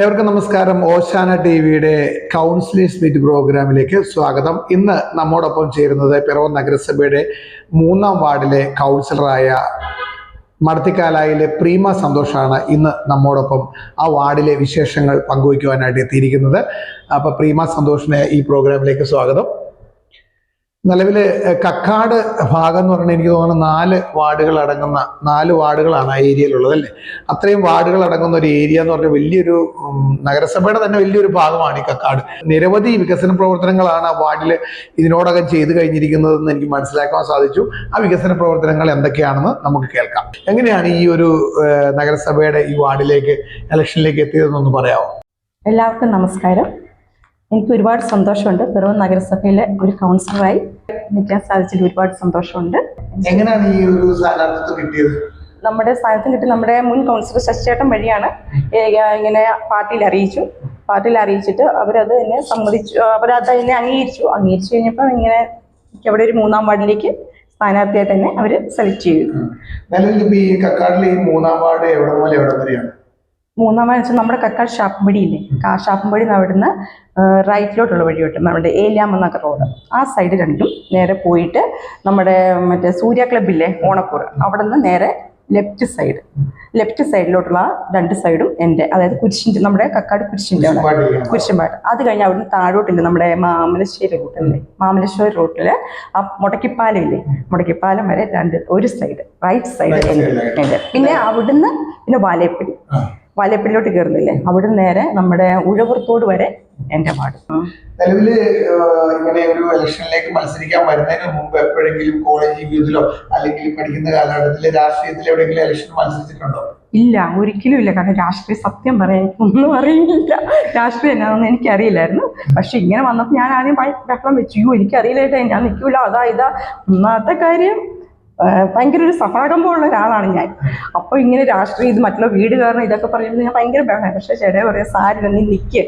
ഏവർക്കും നമസ്കാരം. ഓശാന ടി വിയുടെ കൗൺസിലേഴ്സ് മീറ്റ് പ്രോഗ്രാമിലേക്ക് സ്വാഗതം. ഇന്ന് നമ്മോടൊപ്പം ചേരുന്നത് പിറവം നഗരസഭയുടെ മൂന്നാം വാർഡിലെ കൗൺസിലറായ മടത്തിക്കാലായിലെ പ്രീമ സന്തോഷാണ് ഇന്ന് നമ്മോടൊപ്പം ആ വാർഡിലെ വിശേഷങ്ങൾ പങ്കുവയ്ക്കുവാനായിട്ട് എത്തിയിരിക്കുന്നത്. അപ്പോൾ പ്രീമ സന്തോഷിനെ ഈ പ്രോഗ്രാമിലേക്ക് സ്വാഗതം. നിലവിൽ കക്കാട് ഭാഗം എന്ന് പറഞ്ഞാൽ എനിക്ക് തോന്നുന്നു നാല് വാർഡുകൾ അടങ്ങുന്ന നാല് വാർഡുകളാണ് ആ ഏരിയയിലുള്ളത് അല്ലേ? അത്രയും വാർഡുകൾ അടങ്ങുന്ന ഒരു ഏരിയ എന്ന് പറഞ്ഞാൽ വലിയൊരു നഗരസഭയുടെ തന്നെ വലിയൊരു ഭാഗമാണ് ഈ കക്കാട്. നിരവധി വികസന പ്രവർത്തനങ്ങളാണ് ആ വാർഡിൽ ഇതിനോടകം ചെയ്തു കഴിഞ്ഞിരിക്കുന്നതെന്ന് എനിക്ക് മനസ്സിലാക്കാൻ സാധിച്ചു. ആ വികസന പ്രവർത്തനങ്ങൾ എന്തൊക്കെയാണെന്ന് നമുക്ക് കേൾക്കാം. എങ്ങനെയാണ് ഈ ഒരു നഗരസഭയുടെ ഈ വാർഡിലേക്ക് ഇലക്ഷനിലേക്ക് എത്തിയതെന്നൊന്ന് പറയാമോ എല്ലാവർക്കും നമസ്കാരം. എനിക്ക് ഒരുപാട് സന്തോഷമുണ്ട്. പിറവം നഗരസഭയിലെ ഒരു കൗൺസിലറായി നിൽക്കാൻ സാധിച്ചതിൽ ഒരുപാട് സന്തോഷമുണ്ട്. എങ്ങനെയാണ് ഈ ഒരു സ്ഥാനാർത്ഥിത്വം കിട്ടിയത്? നമ്മുടെ സ്ഥാനത്ത് കിട്ടി നമ്മുടെ മുൻ കൗൺസിലർ ശശിചേട്ടൻ വഴിയാണ് ഇങ്ങനെ പാർട്ടിയിൽ അറിയിച്ചു. പാർട്ടിയിൽ അറിയിച്ചിട്ട് അവരത് എന്നെ സമ്മതിച്ചു അവരത് എന്നെ അംഗീകരിച്ചു. അംഗീകരിച്ചു കഴിഞ്ഞപ്പോൾ ഇങ്ങനെ അവിടെ ഒരു മൂന്നാം വാർഡിലേക്ക് സ്ഥാനാർത്ഥിയായിട്ട് തന്നെ അവർ സെലക്ട് ചെയ്തു. നിലവിൽ ഈ കക്കാടിലെ ഈ മൂന്നാം വാർഡ് എവിടെ മുതൽ എവിടെ വരെയാണ്? മൂന്നാം വെച്ചാൽ നമ്മുടെ കക്കാട് ഷാപ്പുംപടി ഇല്ലേ ആ ഷാപ്പുംപടി അവിടുന്ന് റൈറ്റിലോട്ടുള്ള വഴിയോട്ട് നമ്മുടെ ഏലിയാമെന്നൊക്കെ റോഡ്. ആ സൈഡ് രണ്ടും നേരെ പോയിട്ട് നമ്മുടെ മറ്റേ സൂര്യ ക്ലബില്ലേ ഓണക്കൂർ അവിടെ നിന്ന് നേരെ ലെഫ്റ്റ് സൈഡ് ലെഫ്റ്റ് സൈഡിലോട്ടുള്ള രണ്ട് സൈഡും എന്റെ അതായത് കുരിശിന്റെ നമ്മുടെ കക്കാട് കുരിശിന്റെ അവിടെ. കുരിശുപാടിയിലാണ്. കുരിശുംപാട്ട് അത് കഴിഞ്ഞ് അവിടുന്ന് താഴോട്ടില്ല നമ്മുടെ മാമലശ്ശേരി റൂട്ടല്ലേ മാമലശ്ശേരി റൂട്ടിൽ ആ മുടക്കിപ്പാലം ഇല്ലേ മുടക്കിപ്പാലം വരെ രണ്ട് ഒരു സൈഡ് റൈറ്റ് സൈഡ്. എന്റെ. പിന്നെ അവിടുന്ന് പിന്നെ വാലേപ്പടി. ആ. വാലേപ്പടിയിലോട്ട് കയറുന്നില്ലേ? അവിടെ നേരെ നമ്മുടെ ഉഴവൂർത്തോട് വരെ എന്റെ പാട്. നിലവിൽ ഇങ്ങനെ ഒരു ഇലക്ഷനിലേക്ക് മത്സരിക്കാൻ വരുന്നതിന് മുമ്പ് എപ്പോഴെങ്കിലും കോളേജ് ജീവിതത്തിലോ അല്ലെങ്കിൽ പഠിക്കുന്ന കാലഘട്ടത്തിലെ രാഷ്ട്രീയത്തിൽ എവിടെയെങ്കിലും ഇലക്ഷൻ മത്സരിച്ചിട്ടുണ്ടോ? ഇല്ല ഒരിക്കലും ഇല്ല. കാരണം രാഷ്ട്രീയ സത്യം പറയാൻ ഒന്നും അറിയില്ല. രാഷ്ട്രീയം എന്നാണെന്ന് എനിക്കറിയില്ലായിരുന്നു. പക്ഷെ ഇങ്ങനെ വന്നപ്പോൾ ഞാൻ ആദ്യം ബഹളം വെച്ചു. അയ്യോ എനിക്കറിയില്ലായിട്ട് ഞാൻ നിൽക്കൂല. അതാ ഇതാ. ഒന്നാമത്തെ കാര്യം ഭയങ്കര ഒരു സഭാകമ്പമുള്ള ഒരാളാണ് ഞാൻ. അപ്പോൾ ഇങ്ങനെ രാഷ്ട്രീയം ഇത് മറ്റുള്ള വീട് കാരണം ഇതൊക്കെ പറയുമ്പോൾ ഞാൻ ഭയങ്കര ബഹളം. പക്ഷെ ചേട്ടാ പറയാം സാരില്ല നീ നിക്ക്.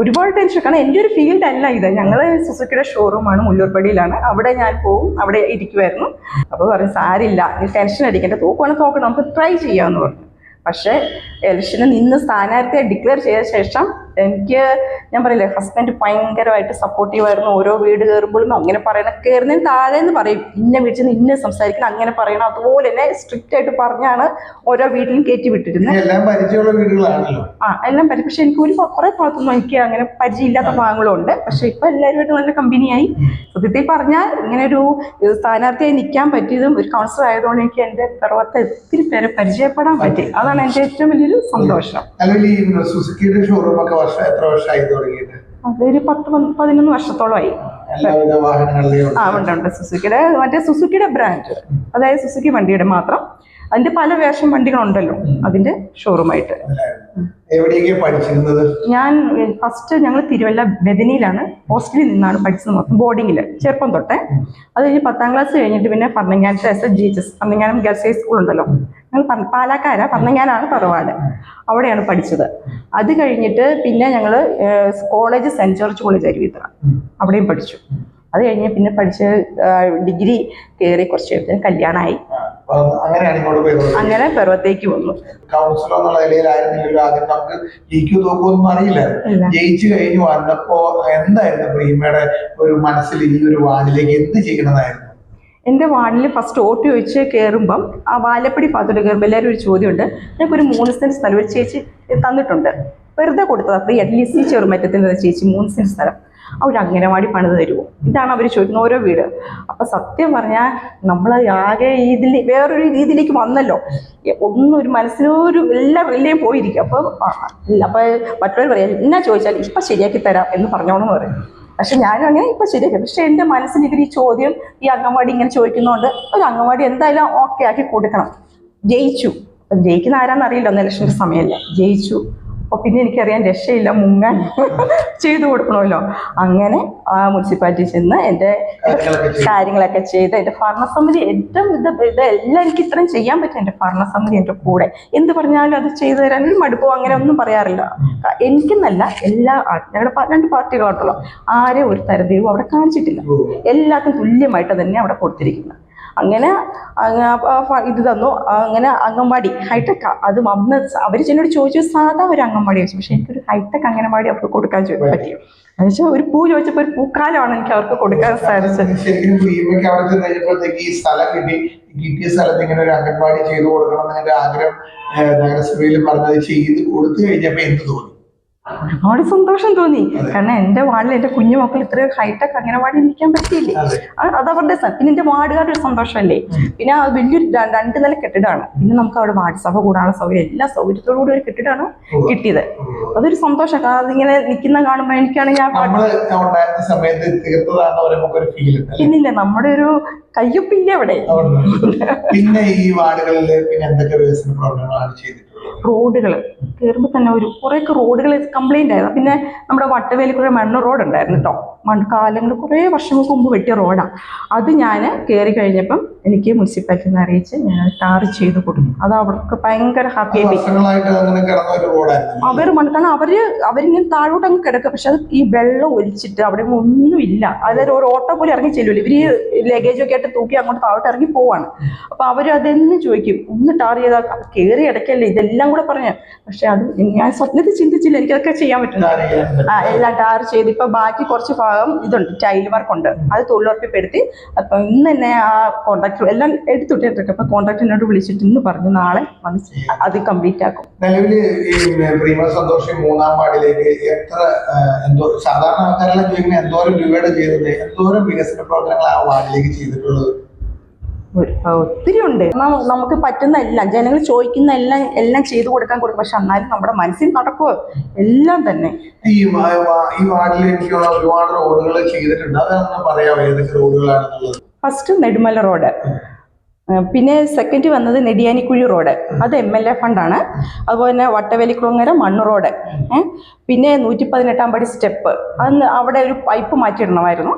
ഒരുപാട് ടെൻഷൻ കാരണം എന്റെ ഒരു ഫീൽഡ് അല്ല ഇത്. ഞങ്ങൾ സുസുക്കിയുടെ ഷോറൂമാണ് മുല്ലൂർപ്പടിയിലാണ്. അവിടെ ഞാൻ പോവും അവിടെ ഇരിക്കുമായിരുന്നു അപ്പോൾ പറയും സാരില്ല നീ ടെൻഷൻ അടിക്കേണ്ട. തോക്കുവാണ് തോക്കണം നമുക്ക് ട്രൈ ചെയ്യാമെന്ന് പറഞ്ഞു. പക്ഷേ എലക്ഷന് നിന്ന് സ്ഥാനാർത്ഥിയെ ഡിക്ലെയർ ചെയ്ത ശേഷം എനിക്ക് ഞാൻ പറയില്ലേ ഹസ്ബൻഡ് ഭയങ്കരമായിട്ട് സപ്പോർട്ടീവായിരുന്നു ഓരോ വീട് കയറുമ്പോഴും അങ്ങനെ പറയണ കയറുന്നതിന് താഴെ എന്ന് പറയും. ഇന്ന വീട്ടിൽ നിന്ന് ഇന്ന സംസാരിക്കണം അങ്ങനെ പറയണം. അതുപോലെ തന്നെ സ്ട്രിക്റ്റ് ആയിട്ട് പറഞ്ഞാണ് ഓരോ വീട്ടിലും കയറ്റി വിട്ടിരുന്നത് എല്ലാം പരിചയമുള്ള വീടുകളാണല്ലോ. ആ എല്ലാം പരി പക്ഷെ എനിക്ക് ഒരു കുറെ ഭാഗത്തൊന്നും എനിക്ക് അങ്ങനെ പരിചയമില്ലാത്ത ഭാഗങ്ങളും ഉണ്ട് പക്ഷെ ഇപ്പൊ എല്ലാവരുമായിട്ട് നല്ല കമ്പനിയായി സത്യത്തിൽ പറഞ്ഞാൽ ഇങ്ങനെ ഒരു സ്ഥാനാർത്ഥിയായി നിൽക്കാൻ പറ്റിയതും ഒരു കൗൺസിലർ ആയതുകൊണ്ട് എനിക്ക് എന്റെ പിറവത്തെ ഒത്തിരി പേരെ പരിചയപ്പെടാൻ പറ്റി. അതാണ് എന്റെ ഏറ്റവും വലിയൊരു സന്തോഷം. നിലവിൽ വർഷം എത്ര വർഷമായി തുടങ്ങിയിട്ട്? അതൊരു പത്ത് പതിനൊന്ന് വർഷത്തോളമായി. ആ ഉണ്ട് ഉണ്ട്. സുസുക്കിയുടെ മറ്റേ സുസുക്കിയുടെ ബ്രാൻഡ്. അതായത് സുസുക്കി വണ്ടിയുടെ മാത്രം. അതിന്റെ പല വേഷം വണ്ടികളുണ്ടല്ലോ അതിന്റെ ഷോറൂമായിട്ട് ഞാൻ ഫസ്റ്റ് ഞങ്ങൾ തിരുവല്ല ബദനിയിലാണ്. ഹോസ്റ്റലിൽ നിന്നാണ് പഠിച്ചത് മൊത്തം ബോർഡിങ്ങിൽ ചെറുപ്പം തൊട്ടേ. അത് കഴിഞ്ഞ് പത്താം ക്ലാസ് കഴിഞ്ഞിട്ട് പിന്നെ പന്നങ്ങാനത്തെ S S G H S Pannanganam girls high school ഉണ്ടല്ലോ. ഞങ്ങൾ പാലക്കാര പന്നങ്ങാനാണ് തറവാട്. അവിടെയാണ് പഠിച്ചത്. അത് കഴിഞ്ഞിട്ട് പിന്നെ ഞങ്ങൾ college saint George college Aruvithra അവിടെയും പഠിച്ചു. അത് കഴിഞ്ഞ് പിന്നെ പഠിച്ച് ഡിഗ്രി കയറി കുറച്ച് കഴിഞ്ഞ് കല്യാണമായി അങ്ങനെ പർവത്തേക്ക് വന്നു. കൗൺസിലർ എന്നുള്ള നിലയിലായിരുന്നെങ്കിലും ആദ്യം നമുക്ക് ജയിക്കു. ജയിച്ചു കഴിഞ്ഞ്. വന്നപ്പോ എന്തായിരുന്നു പ്രീമയുടെ ഒരു മനസ്സിൽ ഈ ഒരു വാർഡിലേക്ക് എന്ത് ചെയ്യണമെന്നായിരുന്നു? എന്റെ വാർഡിൽ ഫസ്റ്റ് ഓട്ട് ചോദിച്ച് കയറുമ്പം ആ വാലപ്പടി ഭാഗത്തോട്ട് കയറുമ്പോൾ എല്ലാവരും ഒരു ചോദ്യമുണ്ട്. ഞങ്ങൾക്ക് ഒരു മൂന്ന് സെന്റ് സ്ഥലം ഒരു ചേച്ചി തന്നിട്ടുണ്ട്. വെറുതെ കൊടുത്തത്. ഫ്രീ അറ്റ്ലീസ്റ്റ് ഈ ചേച്ചി മൂന്ന് സെന്റ് സ്ഥലം. അവർ അംഗനവാടി പണിത് തരുമോ ഇതാണ് അവർ ചോദിക്കുന്ന ഓരോ വീട്. അപ്പം സത്യം പറഞ്ഞാൽ നമ്മൾ ആകെ ഇതിൽ വേറൊരു രീതിയിലേക്ക് വന്നല്ലോ. ഒന്നും ഒരു മനസ്സിലൊരു എല്ലാ എല്ലാം പോയിരിക്കും. അപ്പോൾ അപ്പോൾ മറ്റുള്ളവർ പറയാം എന്നാ ചോദിച്ചാൽ ഇപ്പം ശരിയാക്കി തരാം എന്ന് പറഞ്ഞോണെന്ന് പറയും. പക്ഷെ ഞാനും അങ്ങനെ ഇപ്പൊ ശരിയാക്കി പക്ഷെ എന്റെ മനസ്സിൽ ഇവർ ഈ ചോദ്യം ഈ അംഗൻവാടി ഇങ്ങനെ ചോദിക്കുന്നതുകൊണ്ട് ഒരു അംഗൻവാടി എന്തായാലും ഓക്കെ ആക്കി കൊടുക്കണം. ജയിച്ചു. ജയിക്കുന്ന ആരാന്നറിയില്ല ഒന്ന് ഇലക്ഷന്റെ സമയമല്ല ജയിച്ചു. അപ്പോൾ പിന്നെ എനിക്കറിയാൻ രക്ഷയില്ല മുങ്ങാൻ ചെയ്തു കൊടുക്കണമല്ലോ. അങ്ങനെ ആ മുനിസിപ്പാലിറ്റി ചെന്ന് എന്റെ കാര്യങ്ങളൊക്കെ ചെയ്തു. എന്റെ ഭരണസമിതി ഏറ്റവും ഇത് ഇത് എല്ലാം എനിക്ക് ഇത്രയും ചെയ്യാൻ പറ്റും എന്റെ ഭരണസമിതി എന്റെ കൂടെ. എന്ത് പറഞ്ഞാലും അത് ചെയ്തു തരാൻ ഒരു മടുപ്പോ അങ്ങനെ ഒന്നും പറയാറില്ല. എനിക്കെന്നല്ല എല്ലാ ഞങ്ങളുടെ രണ്ട് പാർട്ടികളായിട്ടുള്ള ആരെയും ഒരു തരതിരിവും അവിടെ കാണിച്ചിട്ടില്ല. എല്ലാവർക്കും തുല്യമായിട്ട് തന്നെ അവിടെ കൊടുത്തിരിക്കുന്നത്. അങ്ങനെ ഇത് തന്നു. അങ്ങനെ അംഗൻവാടി ഹൈടെക്. അത് അന്ന് അവർ എന്നോട് ചോദിച്ചു സാധാ ഒരു അംഗൻവാടി ചോദിച്ചു. പക്ഷെ എനിക്കൊരു ഹൈടെക് അംഗൻവാടി അവർക്ക് കൊടുക്കാൻ പറ്റി. എന്നുവെച്ചാൽ ഒരു പൂ ചോദിച്ചപ്പോൾ ഒരു പൂക്കാലമാണ് എനിക്ക് അവർക്ക് കൊടുക്കാൻ സാധിച്ചത്. കിട്ടിയ സ്ഥലത്ത് ഇങ്ങനെ ഒരു അംഗൻവാടി ചെയ്തു കൊടുക്കണം എന്നതിന്റെ ആഗ്രഹം നഗരസഭയിൽ പറഞ്ഞത് ചെയ്ത് കൊടുത്തു കഴിഞ്ഞപ്പോ എന്ത് തോന്നി? ഒരുപാട് സന്തോഷം തോന്നി. കാരണം എന്റെ വാർഡിൽ എന്റെ കുഞ്ഞു മക്കൾ ഇത്രയും ഹൈടെക് വാർഡിൽ നിൽക്കാൻ പറ്റിയില്ലേ? അതെ. അവരുടെ പിന്നെ എന്റെ വാർഡുകാരുടെ ഒരു സന്തോഷമല്ലേ? പിന്നെ ആ വലിയൊരു രണ്ട് നില കെട്ടിടമാണ്. പിന്നെ നമുക്ക് അവിടെ വാർഡ് സഭ കൂടാനുള്ള സൗകര്യം എല്ലാ സൗകര്യത്തോടു കൂടി ഒരു കെട്ടിടമാണ് കിട്ടിയത്. അതൊരു സന്തോഷം. കാരണം അതിങ്ങനെ നിൽക്കുന്ന കാണുമ്പോൾ ഉണ്ട് അല്ലേ? പിന്നില്ല നമ്മുടെ ഒരു കയ്യൊപ്പില്ല അവിടെ. പിന്നെ ഈ വാർഡുകളിൽ പിന്നെ എന്തൊക്കെ വികസന പ്രവർത്തനങ്ങളാണ് ചെയ്തിട്ടുള്ളത്? റോഡുകൾ കയറുമ്പോൾ തന്നെ ഒരു കുറേയൊക്കെ റോഡുകൾ കംപ്ലൈന്റ് ആയിരുന്നു. പിന്നെ നമ്മുടെ വട്ടവേലി കുറേ മണ്ണ് റോഡ് ഉണ്ടായിരുന്നു കേട്ടോ മണ്ണ് കാലങ്ങൾ കുറേ വർഷങ്ങൾക്ക് മുമ്പ് വെട്ടിയ റോഡാണ് അത് ഞാൻ കയറി കഴിഞ്ഞപ്പം എനിക്ക് മുനിസിപ്പാലിറ്റിന്ന് നിന്ന് അറിയിച്ച് ഞാൻ ടാർ ചെയ്ത് കൊടുക്കും അത് അവർക്ക് ഭയങ്കര ഹാപ്പി അവർ കാരണം അവർ അവരിങ്ങനെ താഴോട്ട് അങ്ങ് കിടക്കുക. പക്ഷെ അത് ഈ വെള്ളം ഒലിച്ചിട്ട് അവിടെ ഒന്നുമില്ല അതായത് ഒരു ഓട്ടോ പോലെ ഇറങ്ങി ചെല്ലുമല്ലോ ഇവർ ലഗേജ് ഒക്കെ ആയിട്ട് തൂക്കി അങ്ങോട്ട് താഴോട്ട് ഇറങ്ങി പോവാണ്. അപ്പൊ അവർ അതെന്ന് ചോദിക്കും. ഒന്ന് ടാർ ചെയ്താൽ കയറി ഇടയ്ക്കല്ലേ? ഇതെല്ലാം കൂടെ പറഞ്ഞു. പക്ഷെ അത് ഞാൻ സ്വപ്നത്തിൽ ചിന്തിച്ചില്ല. എനിക്കതൊക്കെ ചെയ്യാൻ പറ്റും. ഇതാണ് ആ എല്ലാം ടാർ ചെയ്ത്. ഇപ്പൊ ബാക്കി കുറച്ച് ഭാഗം ഇതുണ്ട് ടൈൽ വർക്ക് ഉണ്ട്. അത് തൊഴിലുറപ്പിപ്പെടുത്തി അപ്പൊ ഇന്ന് തന്നെ ആ കോൺട്രാക്ടർ എല്ലാം എടുത്തിട്ടിട്ടൊക്കെ അപ്പൊ എന്നോട് വിളിച്ചിട്ട് ഇന്ന് പറഞ്ഞു നാളെ അത് കംപ്ലീറ്റ് ആക്കും. ഈ പ്രീമ മൂന്നാം എത്ര എന്തോ സാധാരണ ആൾക്കാരെല്ലാം ചോദിക്കുന്നത് എന്തോരം രൂപയുടെ ചെയ്തത് എന്തോരം വികസന പ്രവർത്തനങ്ങൾ ആ വാർഡിലേക്ക് ചെയ്തിട്ടുള്ളത്? ഒത്തിരി ഉണ്ട്. നമുക്ക് പറ്റുന്ന എല്ലാം ജനങ്ങൾ ചോദിക്കുന്ന എല്ലാം എല്ലാം ചെയ്തു കൊടുക്കാൻ കൊടുക്കും. പക്ഷെ എന്നാലും നമ്മുടെ മനസ്സിൽ നടക്കുവോ? എല്ലാം തന്നെ. ഈ ഈ വാർഡിൽ എനിക്കുള്ള ഒരുപാട് റോഡുകൾ ചെയ്തിട്ടുണ്ട്. അതൊന്ന് പറയാമോ ഏതൊക്കെ റോഡുകളാണെന്നുള്ളത്? First Nedumala road. പിന്നെ സെക്കൻഡ് വന്നത് നെടിയാനിക്കുഴി റോഡ്. അത് എം എൽ എ ഫണ്ടാണ് അതുപോലെ തന്നെ വട്ടവേലിക്കുളങ്ങര മണ്ണ് റോഡ്. പിന്നെ നൂറ്റി പതിനെട്ടാം പടി സ്റ്റെപ്പ്. അന്ന് അവിടെ ഒരു പൈപ്പ് മാറ്റിയിടണമായിരുന്നു.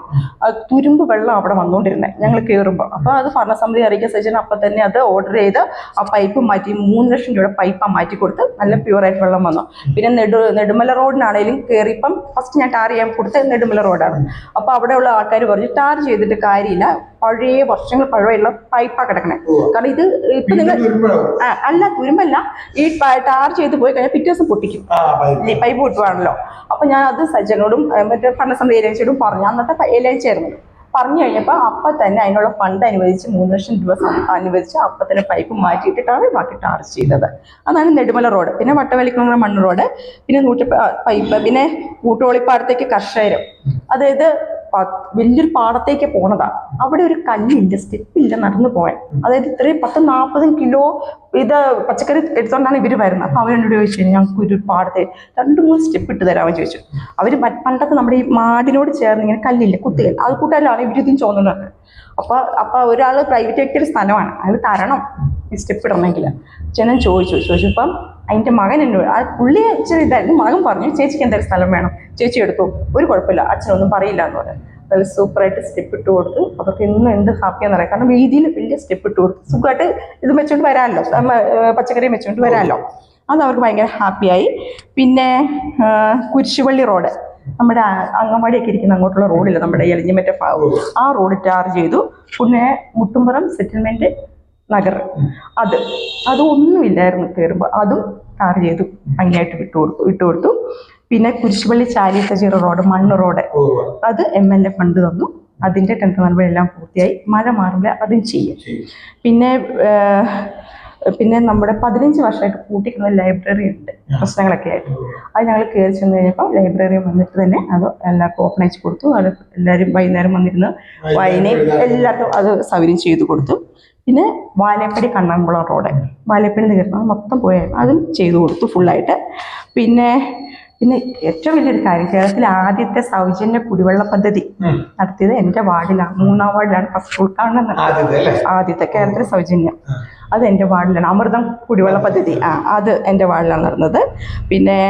തുരുമ്പ് വെള്ളം അവിടെ വന്നുകൊണ്ടിരുന്നത് ഞങ്ങൾ കയറുമ്പോൾ അപ്പോൾ അത് ഭരണസമിതി അറിയിക്കാൻ സജ്ജന അപ്പം തന്നെ അത് ഓർഡർ ചെയ്ത് ആ പൈപ്പ് മാറ്റി മൂന്ന് ലക്ഷം രൂപയുടെ പൈപ്പ് മാറ്റി കൊടുത്ത് നല്ല പ്യൂറായിട്ട് വെള്ളം വന്നു. പിന്നെ നെടു നെടുമല റോഡിനാണേലും കയറിയപ്പം ഫസ്റ്റ് ഞാൻ ടാർ ചെയ്യാൻ കൊടുത്ത് നെടുമല റോഡാണ്. അപ്പോൾ അവിടെയുള്ള ആൾക്കാർ പറഞ്ഞു ടാർ ചെയ്തിട്ട് കാര്യമില്ല. പഴയ വർഷങ്ങൾ പഴയുള്ള പൈപ്പാണ് കിടക്കണേ. കാരണം ഇത് ഇപ്പൊ നിങ്ങൾ അല്ല തുരുമ്പല്ല ഈ ടാർ ചെയ്ത് പോയി കഴിഞ്ഞാൽ പിറ്റേ ദിവസം പൊട്ടിക്കും. പൈപ്പ്. കിട്ടുവാണല്ലോ അപ്പൊ ഞാൻ അത് സജ്ജനോടും മറ്റേ ഭരണസമിതി ഏലയച്ചോടും പറഞ്ഞു. അന്നത്തെ ഏലയച്ചായിരുന്നു പറഞ്ഞു. കഴിഞ്ഞപ്പോൾ അപ്പം തന്നെ അതിനുള്ള ഫണ്ട് അനുവദിച്ച് മൂന്ന് ലക്ഷം രൂപ അനുവദിച്ച് അപ്പം തന്നെ പൈപ്പ് മാറ്റിയിട്ടിട്ടാണ് ബാക്കി ടാർച്ച് ചെയ്തത്. അതാണ് നെടുമല റോഡ്. പിന്നെ വട്ടവലിക്കുന്ന മണ്ണ് റോഡ്. പിന്നെ നൂറ്റി പൈപ്പ് പിന്നെ കൂട്ടുവളിപ്പാടത്തേക്ക് കർഷകരും. അതായത് വലിയൊരു പാടത്തേക്ക് പോണതാ. അവിടെ ഒരു കല്ലില്ല സ്റ്റെപ്പില്ല നടന്നു പോയാൽ അതായത് ഇത്രയും പത്ത് നാൽപ്പതും കിലോ ഇത് പച്ചക്കറി എടുത്തോണ്ടാണ് ഇവർ വരുന്നത്. അപ്പോൾ അവരോട് ചോദിച്ചു ഞങ്ങൾക്ക് ഒരു പാടത്തെ രണ്ട് മൂന്ന് സ്റ്റെപ്പ് ഇട്ട് തരാമെന്ന് ചോദിച്ചു. അവർ പണ്ടൊക്കെ നമ്മുടെ ഈ മാടിനോട് ചേർന്ന് ഇങ്ങനെ കല്ലില്ല കുത്തുകൽ അത് കൂട്ടാലാണ് ഇവർ ഇതും ചോദിക്കുന്നത് അപ്പോൾ അപ്പോൾ ഒരാൾ പ്രൈവറ്റ് വ്യക്തിയുടെ സ്ഥലമാണ്. അയാൾ തരണം ഈ സ്റ്റെപ്പ് ഇടണമെങ്കിൽ ചേട്ടൻ ചോദിച്ചു ചോദിച്ചപ്പം അതിന്റെ മകൻ എന്നോട് ആ പുള്ളി ഇച്ചിരി ഇതായിരുന്നു. മകൻ പറഞ്ഞു ചേച്ചിക്ക് എന്തായാലും സ്ഥലം വേണം. ചേച്ചി എടുത്തു ഒരു കുഴപ്പമില്ല അച്ഛനൊന്നും പറയില്ല എന്ന് പറഞ്ഞു. നല്ല സൂപ്പറായിട്ട് സ്റ്റെപ്പ് ഇട്ട് കൊടുത്ത്. അവർക്ക് ഇന്നും എന്ത് ഹാപ്പിയാന്ന് പറയാം കാരണം വീതിയിൽ വലിയ സ്റ്റെപ്പ് ഇട്ട് കൊടുത്ത്. സുഖമായിട്ട് ഇത് വെച്ചോണ്ട് വരാമല്ലോ. പച്ചക്കറിയും വെച്ചോണ്ട് വരാമല്ലോ. അത് അവർക്ക് ഭയങ്കര ഹാപ്പിയായി പിന്നെ കുരിശുപള്ളി റോഡ് നമ്മുടെ അങ്കമാടിയൊക്കെ ഇരിക്കുന്ന അങ്ങോട്ടുള്ള റോഡില്ല നമ്മുടെ എലിഞ്ഞമറ്റ ഭാഗം ആ റോഡ് ടാർ ചെയ്തു. പിന്നെ മുട്ടുംപുറം സെറ്റിൽമെന്റ് നഗർ. അത് അതൊന്നുമില്ലായിരുന്നു കയറുമ്പോൾ അതും ടാർ ചെയ്തു. ഭംഗിയായിട്ട് വിട്ടു കൊടുത്തു വിട്ടു കൊടുത്തു. പിന്നെ കുരിശുപള്ളി ചാലിത്തചീറ റോഡ് മണ്ണ് റോഡ്. അത് എം എൽ എ ഫണ്ട് തന്നു. അതിന്റെ ടെൻത്ത് നടപടി എല്ലാം പൂർത്തിയായി. മഴ മാറുമ്പോൾ അതും ചെയ്യും. പിന്നെ പിന്നെ നമ്മുടെ പതിനഞ്ച് വർഷമായിട്ട് പൂട്ടിക്കുന്ന ലൈബ്രറി ഉണ്ട്. പ്രശ്നങ്ങളൊക്കെ ആയിട്ട്. അത് ഞങ്ങൾ കയറി ചെന്ന് കഴിഞ്ഞപ്പോൾ ലൈബ്രറി വന്നിട്ട് തന്നെ അത് എല്ലാവർക്കും ഓപ്പൺ അയച്ചു കൊടുത്തു. അത് എല്ലാവരും വൈകുന്നേരം വന്നിരുന്ന് വായനയും എല്ലാവർക്കും അത് സൗകര്യം ചെയ്തു കൊടുത്തു. പിന്നെ വാലേപ്പടി കണ്ണമ്പുളം റോഡ്. വാലേപ്പടി കയറുന്നത് മൊത്തം പോയായിരുന്നു അതും ചെയ്തു കൊടുത്തു ഫുള്ളായിട്ട് പിന്നെ പിന്നെ ഏറ്റവും വലിയൊരു കാര്യം കേരളത്തിലെ ആദ്യത്തെ സൗജന്യ കുടിവെള്ള പദ്ധതി. നടത്തിയത് എന്റെ വാർഡിലാണ്. മൂന്നാം വാർഡിലാണ് ഫസ്റ്റ് നടത്തിയത് ആദ്യത്തെ കേരളത്തിലെ സൗജന്യം. അത് എന്റെ വാർഡിലാണ്. അമൃതം കുടിവെള്ള പദ്ധതി. ആ അത് എന്റെ വാർഡിലാണ് നടന്നത്. പിന്നെ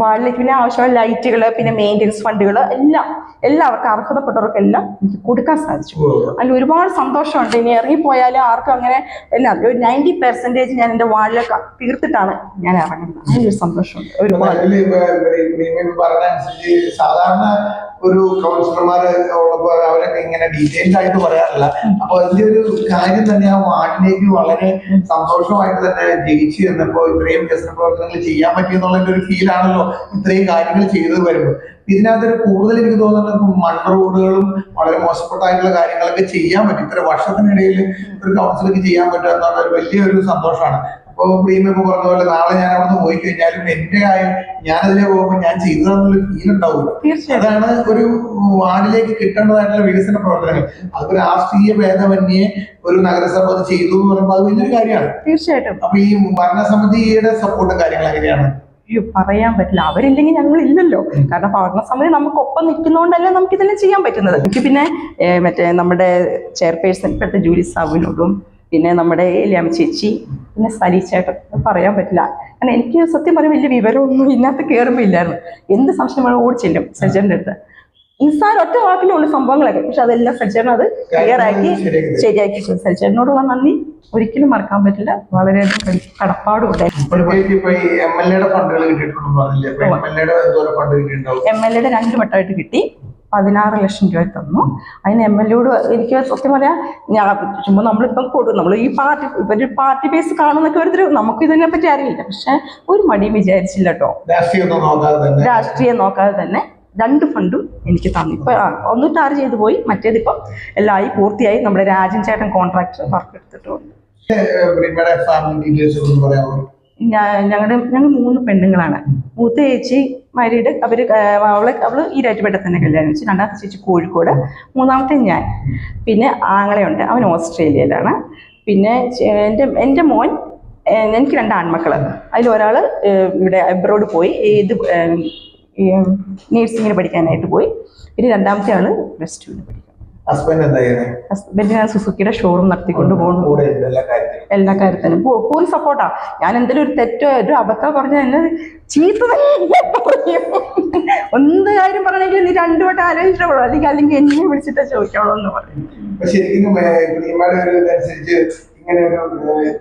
വാർഡിലേക്ക് പിന്നെ ആവശ്യമായ ലൈറ്റുകൾ പിന്നെ മെയിന്റെനൻസ് ഫണ്ടുകൾ എല്ലാം എല്ലാവർക്കും അർഹതപ്പെട്ടവർക്കെല്ലാം എനിക്ക് കൊടുക്കാൻ സാധിച്ചു. അതിൽ ഒരുപാട് സന്തോഷമുണ്ട്. ഇനി ഇറങ്ങിപ്പോയാലും ആർക്കും അങ്ങനെ എല്ലാം ഒരു നയന്റി പെർസെന്റേജ് ഞാൻ എന്റെ വാർഡിലേക്ക് തീർത്തിട്ടാണ് ഞാൻ ഇറങ്ങുന്നത്. അതിലൊരു സന്തോഷമുണ്ട്. ഒരുപാട്. സാധാരണ ഒരു കൗൺസിലർമാര് ഉള്ളപ്പോൾ അവരൊക്കെ ഇങ്ങനെ ഡീറ്റെയിൽഡ് ആയിട്ട് പറയാറില്ല. അപ്പൊ അതിന്റെ ഒരു കാര്യം തന്നെ ആ വാർഡിലേക്ക് വളരെ സന്തോഷമായിട്ട് തന്നെ ജയിച്ചു എന്നപ്പോ ഇത്രയും വികസന പ്രവർത്തനങ്ങൾ ചെയ്യാൻ പറ്റിയെന്നുള്ളതിന്റെ ഒരു ഫീലാണല്ലോ ഇത്രയും കാര്യങ്ങൾ ചെയ്തു വരുമ്പോൾ ഇതിനകത്തൊരു കൂടുതൽ എനിക്ക് തോന്നുന്നത് മണ്ണ് റോഡുകളും വളരെ മോശപ്പെട്ടായിട്ടുള്ള കാര്യങ്ങളൊക്കെ ചെയ്യാൻ പറ്റും. ഇത്ര വർഷത്തിനിടയിൽ ഒരു കൗൺസിലർക്ക് ചെയ്യാൻ പറ്റുക എന്നുള്ള ഒരു വലിയൊരു സന്തോഷമാണ്. അപ്പോൾ പ്രീമിയം ഇപ്പൊ പറഞ്ഞ പോലെ നാളെ ഞാൻ അവിടെ നിന്ന് പോയി കഴിഞ്ഞാലും എന്റെ കാര്യം ഞാനതിലെ പോകുമ്പോൾ ഞാൻ ചെയ്തതെന്നുള്ള ഫീൽ ഉണ്ടാവില്ല അതാണ് ഒരു വാർഡിലേക്ക് കിട്ടേണ്ടതായിട്ടുള്ള വികസന പ്രവർത്തനങ്ങൾ. അതൊരു രാഷ്ട്രീയ ഭേദമന്യേ ഒരു നഗരസഭ അത് ചെയ്തു എന്ന് പറയുമ്പോൾ അത് വലിയൊരു കാര്യമാണ്. തീർച്ചയായിട്ടും. അപ്പൊ ഈ ഭരണസമിതിയുടെ സപ്പോർട്ടും കാര്യങ്ങൾ എങ്ങനെയാണ്? പറയാൻ പറ്റില്ല. അവരില്ലെങ്കിൽ ഞങ്ങൾ ഇല്ലല്ലോ. കാരണം ഭരണസമിതി നമുക്ക് ഒപ്പം നിൽക്കുന്നതുകൊണ്ടല്ലേ നമുക്ക് ഇതെല്ലാം ചെയ്യാൻ പറ്റുന്നത്. എനിക്ക് പിന്നെ മറ്റേ നമ്മുടെ ചെയർപേഴ്സൺ ഇപ്പോഴത്തെ ജൂലി സാബുവിനോടും പിന്നെ നമ്മുടെ എലിയാമ്മ ചേച്ചി പിന്നെ സലി ചേട്ടൻ പറയാൻ പറ്റില്ല. കാരണം എനിക്ക് സത്യം പറയാൻ വലിയ വിവരമൊന്നും ഇന്നത്തെ കയറുമ്പോൾ ഇല്ലായിരുന്നു എന്ത് സംശയം വേണം ഓടി ചെല്ലും സജ്ജന്റെ അടുത്ത്. നിസ്സാര ഒറ്റ വാക്കിലുള്ള സംഭവങ്ങളൊക്കെ. പക്ഷെ അതെല്ലാം സജ്ജനം അത് ക്ലിയറാക്കി ശരിയാക്കി സജ്ജനോടുള്ള നന്ദി. ഒരിക്കലും മറക്കാൻ പറ്റില്ല. വളരെയധികം കടപ്പാടുണ്ട്. എം എൽ എയുടെ രണ്ട് വട്ടമായിട്ട് കിട്ടി. പതിനാറ് ലക്ഷം രൂപ തന്നു. അതിന് എം എൽ എയോട് എനിക്ക് സത്യം പറയാ ഞാൻ ചുമ്മാ നമ്മളിപ്പം കൊടുക്കും നമ്മൾ ഈ പാർട്ടി ഇവർ പാർട്ടി ബേസ് കാണുന്നൊക്കെ ഒരു നമുക്ക് ഇതിനെ പറ്റി അറിയില്ല. പക്ഷെ ഒരു മടി വിചാരിച്ചില്ല കേട്ടോ രാഷ്ട്രീയം നോക്കാതെ തന്നെ. രാഷ്ട്രീയം നോക്കാതെ തന്നെ രണ്ട് ഫണ്ടും എനിക്ക് തന്നു. ഇപ്പൊ ഒന്ന് ടാർ ചെയ്തു പോയി. മറ്റേതിപ്പം എല്ലാം ആയി പൂർത്തിയായി. നമ്മുടെ രാജൻ ചേട്ടൻ കോൺട്രാക്ടർ വർക്ക് എടുത്തിട്ടുണ്ട്. ഞങ്ങളുടെ ഞങ്ങൾ മൂന്ന് പെണ്ണുങ്ങളാണ്. മൂത്ത ചേച്ചി മാരീഡ് അവർ ആ, അവളെ അവൾ ഈ തന്നെ കല്യാണം വെച്ചു രണ്ടാമത്തെ ചേച്ചി കോഴിക്കോട്. മൂന്നാമത്തെ ഞാൻ. പിന്നെ ആങ്ങളയുണ്ട്. അവൻ ഓസ്ട്രേലിയയിലാണ്. പിന്നെ എന്റെ എന്റെ മോൻ എനിക്ക് രണ്ട് ആൺമക്കൾ അതിൽ ഒരാൾ ഇവിടെ അബ്രോഡ് പോയി. ഇത് നേഴ്സിങ്ങിന് പഠിക്കാനായിട്ട് പോയി. പിന്നെ രണ്ടാമത്തെ ആൾ പ്ലസ് ടുവിന് പഠിക്കും ഹസ്ബൻഡ് എന്താ ചെയ്യുന്നത് ഹസ്ബൻഡ് ഞാൻ സുസുക്കിയുടെ ഷോറൂം നടത്തിക്കൊണ്ട് പോകുന്നു എല്ലാ കാര്യത്തിലും. പൂ- സപ്പോർട്ടാ ഞാൻ എന്തെങ്കിലും ഒരു തെറ്റോ ഒരു അബദ്ധം പറഞ്ഞാൽ എന്നെ ചീത്ത തന്നെ പറയും എന്ത് കാര്യം പറഞ്ഞെങ്കിൽ നീ രണ്ടു വട്ടം ആലോചിച്ചോളൂ അല്ലെങ്കിൽ അല്ലെങ്കിൽ എന്നെ വിളിച്ചിട്ട് ചോദിക്കണോ എന്ന് പറയും ശരിക്കും ഇങ്ങനെ ഒരു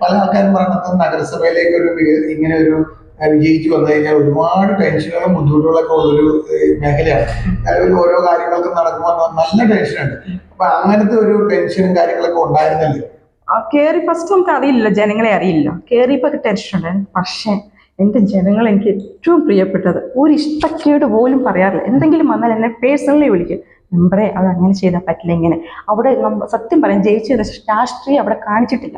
പല ആൾക്കാരും പറയുന്നത് നഗരസഭയിലേക്ക് ഒരു ഇങ്ങനെ ഒരു വിജയിച്ചു വന്നു കഴിഞ്ഞാൽ ഒരുപാട് ടെൻഷനുകളും ബുദ്ധിമുട്ടുകളൊക്കെ ഉള്ളൊരു മേഖലയാണ്. നിലവിൽ ഓരോ കാര്യങ്ങൾക്കും നടക്കുമ്പോൾ നല്ല ടെൻഷനുണ്ട് അപ്പൊ അങ്ങനത്തെ ഒരു ടെൻഷനും കാര്യങ്ങളൊക്കെ ഉണ്ടായിരുന്നല്ലേ? ആ കയറി ഫസ്റ്റ് നമുക്ക് അറിയില്ല ജനങ്ങളെ അറിയില്ല കയറിയപ്പോൾ ടെൻഷൻ ഉണ്ടായിരുന്നു പക്ഷേ എന്റെ ജനങ്ങൾ എനിക്ക് ഏറ്റവും പ്രിയപ്പെട്ടത് ഒരു ഇഷ്ടക്കേട് പോലും പറയാറില്ല. എന്തെങ്കിലും വന്നാൽ എന്നെ പേഴ്സണലി വിളിക്കും. മെമ്പറെ അത് അങ്ങനെ ചെയ്താൽ പറ്റില്ല ഇങ്ങനെ. അവിടെ സത്യം പറയാം ജയിച്ചതിന് ശേഷം രാഷ്ട്രീയം അവിടെ കാണിച്ചിട്ടില്ല.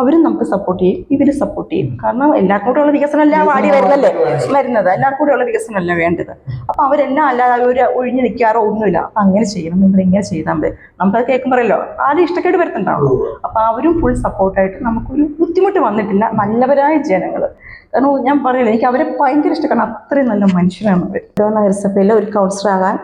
അവരും നമുക്ക് സപ്പോർട്ട് ചെയ്യും ഇവർ സപ്പോർട്ട് ചെയ്യും. കാരണം എല്ലാവർക്കും കൂടെ ഉള്ള വികസനമല്ല വാടി വരുന്നല്ലേ? വരുന്നത്. എല്ലാവർക്കും കൂടെ ഉള്ള വികസനമല്ല വേണ്ടത്? അപ്പൊ അവരെല്ലാം അല്ലാതെ ഒരു ഒഴിഞ്ഞു നിൽക്കാറോ ഒന്നുമില്ല. അപ്പൊ അങ്ങനെ ചെയ്യണം മെമ്പർ ഇങ്ങനെ ചെയ്താൽ മതി. നമുക്കത് കേൾക്കുമ്പോഴല്ലോ ആരും ഇഷ്ടക്കേട് വരുത്തുണ്ടാവും അപ്പൊ അവരും ഫുൾ സപ്പോർട്ടായിട്ട് നമുക്കൊരു ബുദ്ധിമുട്ട് വന്നിട്ടില്ല. നല്ലവരായ ജനങ്ങൾ കാരണം ഞാൻ പറയില്ല എനിക്ക് അവരെ ഭയങ്കര ഇഷ്ടമാണ് അത്രയും നല്ല മനുഷ്യരാണ് അവർ നഗരസഭയിലെ ഒരു കൗൺസിലർ ആകാൻ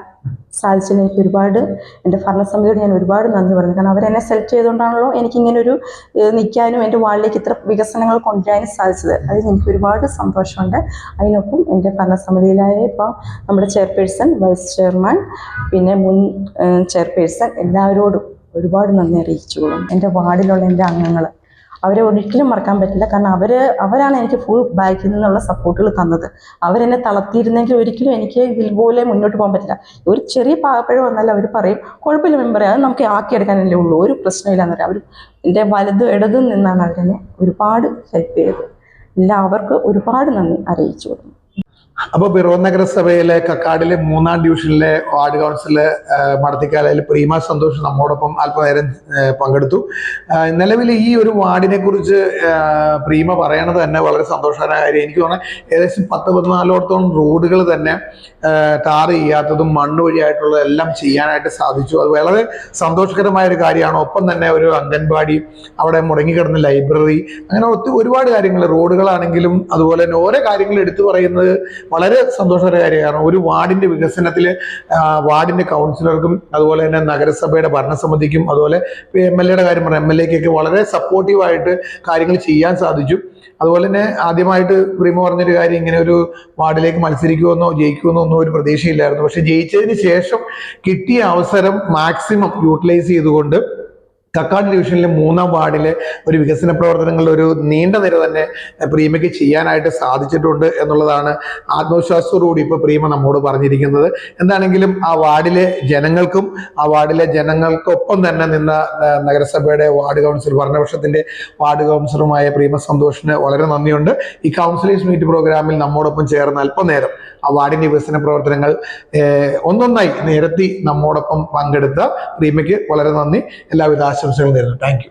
സാധിച്ചതിന് എനിക്ക് ഒരുപാട് എന്റെ ഭരണസമിതിയോട് ഞാൻ ഒരുപാട് നന്ദി പറയുന്നു. കാരണം അവരെന്നെ സെലക്ട് ചെയ്തുകൊണ്ടാണല്ലോ എനിക്കിങ്ങനെ ഒരു ഏഹ്, നിൽക്കാനും എന്റെ വാർഡിലേക്ക് ഇത്ര വികസനങ്ങൾ കൊണ്ടുവരാനും സാധിച്ചത്. അതിന് എനിക്ക് ഒരുപാട് സന്തോഷമുണ്ട്. അതിനൊപ്പം എന്റെ ഭരണസമിതിയിലായ ഇപ്പോൾ നമ്മുടെ ചെയർപേഴ്സൺ വൈസ് ചെയർമാൻ പിന്നെ മുൻ ചെയർപേഴ്സൺ എല്ലാവരോടും ഒരുപാട് നന്ദി അറിയിച്ചുകൊള്ളും എന്റെ വാർഡിലുള്ള എന്റെ അംഗങ്ങൾ അവരെ ഒരിക്കലും മറക്കാൻ പറ്റില്ല. കാരണം അവർ അവരാണ് എനിക്ക് ഫുൾ ബാക്കിൽ നിന്നുള്ള സപ്പോർട്ടുകൾ തന്നത്. അവരെന്നെ തളർത്തിയിരുന്നെങ്കിൽ ഒരിക്കലും എനിക്ക് ഇതുപോലെ മുന്നോട്ട് പോകാൻ പറ്റില്ല. ഒരു ചെറിയ പാകപ്പഴം വന്നാൽ അവർ പറയും കുഴപ്പമില്ല മെമ്പറെ അത് നമുക്ക് ആക്കിയെടുക്കാനല്ലേ ഉള്ളൂ. ഒരു പ്രശ്നമില്ല എന്ന് പറയാം. അവർ എന്റെ വലതും ഇടതും നിന്നാണ് അവരെന്നെ ഒരുപാട് ഹെൽപ്പ് ചെയ്തത്. എല്ലാവർക്കും ഒരുപാട് നന്ദി അറിയിച്ചു അപ്പൊ പിറവം നഗരസഭയിലെ കക്കാടിലെ മൂന്നാം ഡിവിഷനിലെ വാർഡ് കൗൺസിലെ മടത്തിക്കാലയിൽ പ്രീമ സന്തോഷ് നമ്മോടൊപ്പം അല്പനേരം പങ്കെടുത്തു. നിലവിൽ ഈ ഒരു വാർഡിനെ കുറിച്ച് പ്രീമ പറയണത് തന്നെ വളരെ സന്തോഷകരമായ കാര്യം. എനിക്ക് തോന്നുന്നത് ഏകദേശം പത്ത് പതിനാലോടത്തോളം റോഡുകൾ തന്നെ ടാർ ചെയ്യാത്തതും മണ്ണ് വഴിയായിട്ടുള്ള എല്ലാം ചെയ്യാനായിട്ട് സാധിച്ചു. അത് വളരെ സന്തോഷകരമായ ഒരു കാര്യമാണ്. ഒപ്പം തന്നെ ഒരു അംഗൻവാടി അവിടെ മുടങ്ങിക്കിടന്ന ലൈബ്രറി അങ്ങനെ ഒരുപാട് കാര്യങ്ങൾ റോഡുകളാണെങ്കിലും അതുപോലെ തന്നെ ഓരോ കാര്യങ്ങൾ എടുത്തു പറയുന്നത് വളരെ സന്തോഷകര കാര്യമാണ്. ഒരു വാർഡിന്റെ വികസനത്തിൽ വാർഡിന്റെ കൗൺസിലർക്കും അതുപോലെ തന്നെ നഗരസഭയുടെ ഭരണസമിതിക്കും അതുപോലെ എം എൽ എയുടെ കാര്യം പറഞ്ഞാൽ എം എൽ എക്കൊക്കെ വളരെ സപ്പോർട്ടീവായിട്ട് കാര്യങ്ങൾ ചെയ്യാൻ സാധിച്ചു. അതുപോലെ തന്നെ ആദ്യമായിട്ട് പ്രീമ പറഞ്ഞൊരു കാര്യം ഇങ്ങനെ ഒരു വാർഡിലേക്ക് മത്സരിക്കുമെന്നോ ജയിക്കുമെന്നോ ഒന്നും ഒരു പ്രതീക്ഷയില്ലായിരുന്നു. പക്ഷെ ജയിച്ചതിന് ശേഷം കിട്ടിയ അവസരം മാക്സിമം യൂട്ടിലൈസ് ചെയ്തുകൊണ്ട് കക്കാട് ഡിവിഷനിലെ മൂന്നാം വാർഡിലെ ഒരു വികസന പ്രവർത്തനങ്ങളുടെ ഒരു നീണ്ട നിര തന്നെ പ്രീമയ്ക്ക് ചെയ്യാനായിട്ട് സാധിച്ചിട്ടുണ്ട് എന്നുള്ളതാണ് ആത്മവിശ്വാസത്തോടുകൂടി ഇപ്പോൾ പ്രീമ നമ്മോട് പറഞ്ഞിരിക്കുന്നത്. എന്താണെങ്കിലും ആ വാർഡിലെ ജനങ്ങൾക്കും ആ വാർഡിലെ ജനങ്ങൾക്കൊപ്പം തന്നെ നിന്ന നഗരസഭയുടെ വാർഡ് കൗൺസിൽ ഭരണപക്ഷത്തിന്റെ വാർഡ് കൗൺസിലറുമായ പ്രീമ സന്തോഷിന് വളരെ നന്ദിയുണ്ട്. ഈ കൗൺസിലേഴ്സ് മീറ്റ് പ്രോഗ്രാമിൽ നമ്മോടൊപ്പം ചേർന്ന് അല്പനേരം ആ വാർഡിന്റെ വികസന പ്രവർത്തനങ്ങൾ ഒന്നൊന്നായി നിരത്തി നമ്മോടൊപ്പം പങ്കെടുത്ത പ്രീമയ്ക്ക് വളരെ നന്ദി. എല്ലാവിധ ആശംസകളും. சப்ஸ்கிரைப் பண்ணிடுங்க தேங்க்யூ